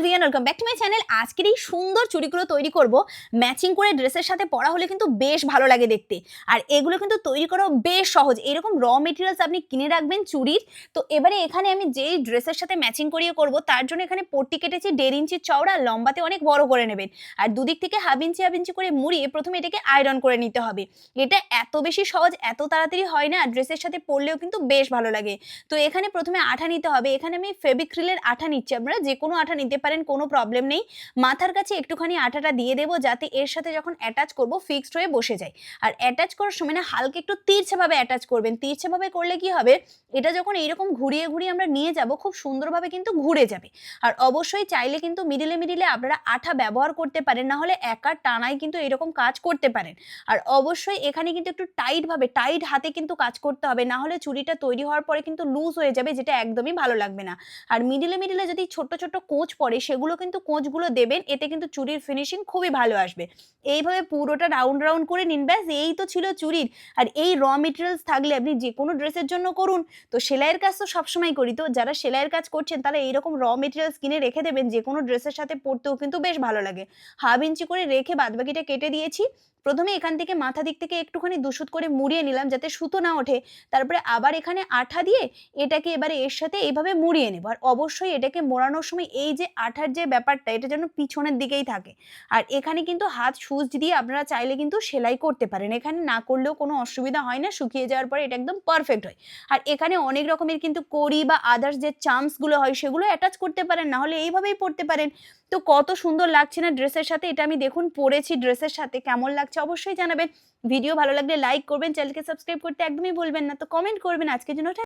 Everyone welcome back to my channel আজকের এই সুন্দর চুড়িগুলো তৈরি করব। ম্যাচিং করে ড্রেসের সাথে পরা হলে কিন্তু বেশ ভালো লাগে দেখতে। আর এগুলো কিন্তু তৈরি করাও বেশ সহজ। এরকম র মেটেরিয়ালস আপনি কিনে রাখবেন চুড়ির। তো এবারে এখানে আমি যেই ড্রেসের সাথে ম্যাচিং করিয়ে করব, তার জন্য এখানে পট্টি কেটেছি, দেড় ইঞ্চি চওড়া, লম্বাতে অনেক বড় করে নেবেন। আর দুদিক থেকে হাফ ইঞ্চি হাফ ইঞ্চি করে মুড়িয়ে প্রথমে এটাকে আয়রন করে নিতে হবে। এটা এত বেশি সহজ, এত তাড়াতাড়ি হয় না। ড্রেসের সাথে পরলেও কিন্তু বেশ ভালো লাগে। তো এখানে প্রথমে আঠা নিতে হবে। এখানে আমি ফেবিক্রিলের আঠা নিচ্ছি। আপনারা যে কোনো আঠা নিতে পারেন। কোনো প্রবলেম নেই। মাথার কাছে একটুখানি আঠাটা দিয়ে দেবো, যাতে এর সাথে যখন অ্যাটাচ করব ফিক্সড হয়ে বসে যায়। আর অ্যাটাচ করার সময় না, হালকা একটু তিরছেভাবে অ্যাটাচ করবেন। তিরছেভাবে করলে কি হবে, এটা যখন এইরকম ঘুরিয়ে ঘুরিয়ে আমরা নিয়ে যাব, খুব সুন্দরভাবে কিন্তু ঘুরে যাবে। আর অবশ্যই চাইলে কিন্তু মিডিলে মিডিলে আপনারা আঠা ব্যবহার করতে পারেন, না হলে একা টানাই কিন্তু এরকম কাজ করতে পারেন। আর অবশ্যই এখানে কিন্তু একটু টাইটভাবে টাইট হাতে কিন্তু কাজ করতে হবে, না হলে চুড়িটা তৈরি হওয়ার পরে কিন্তু লুজ হয়ে যাবে, যেটা একদমই ভালো লাগবে না। আর মিডিলে মিডিলে যদি ছোট ছোট কোঁচ পড়ে সেগুলো কিন্তু কোঁচগুলো দেবেন, এতে কিন্তু চুরির ফিনিশিং খুবই ভালো আসবে। এইভাবে পুরোটা রাউন্ড রাউন্ড করে নিন, ব্যাস এই তো ছিল চুরির। আর এই র মেটেরিয়ালস থাকলে আপনি যে কোনো ড্রেসের জন্য করুন। তো সেলাইয়ের কাজ তো সবসময় করি। তো যারা সেলাইয়ের কাজ করছেন, তারা এইরকম র মেটেরিয়ালস কিনে রেখে দেবেন যে কোনো ড্রেসের সাথে পরতেও কিন্তু বেশ ভালো লাগে। হাফ ইঞ্চি করে রেখে বাদবাকিটা কেটে দিয়েছি। প্রথমে এখান থেকে মাথা দিক থেকে একটুখানি দুশুত করে মুড়িয়ে নিলাম যাতে সুতো না ওঠে। তারপরে আবার এখানে আঠা দিয়ে এটাকে এবারে এর সাথে এইভাবে মুড়িয়ে নেব। আর অবশ্যই এটাকে মোড়ানোর সময় এই যে আঠার যে ব্যাপারটা, এটা যেন পিছনের দিকেই থাকে। আর এখানে কিন্তু হাত সুচ দিয়ে আপনারা চাইলে কিন্তু সেলাই করতে পারেন। এখানে না করলেও কোনো অসুবিধা হয় না, শুকিয়ে যাওয়ার পরে এটা একদম পারফেক্ট হয়। আর এখানে অনেক রকমের কিন্তু কড়ি বা আদার্স যে চামসগুলো হয়, সেগুলো অ্যাটাচ করতে পারেন, না হলে এইভাবেই পড়তে পারেন। তো কত সুন্দর লাগছে না ড্রেসের সাথে, এটা আমি দেখুন পরেছি ড্রেসের সাথে, কেমন লাগছে অবশ্যই জানাবেন। ভিডিও ভালো লাগলে লাইক করবেন চ্যানেলকে সাবস্ক্রাইব করতে একদমই বলবেন না। তো কমেন্ট করবেন আজকের জন্য।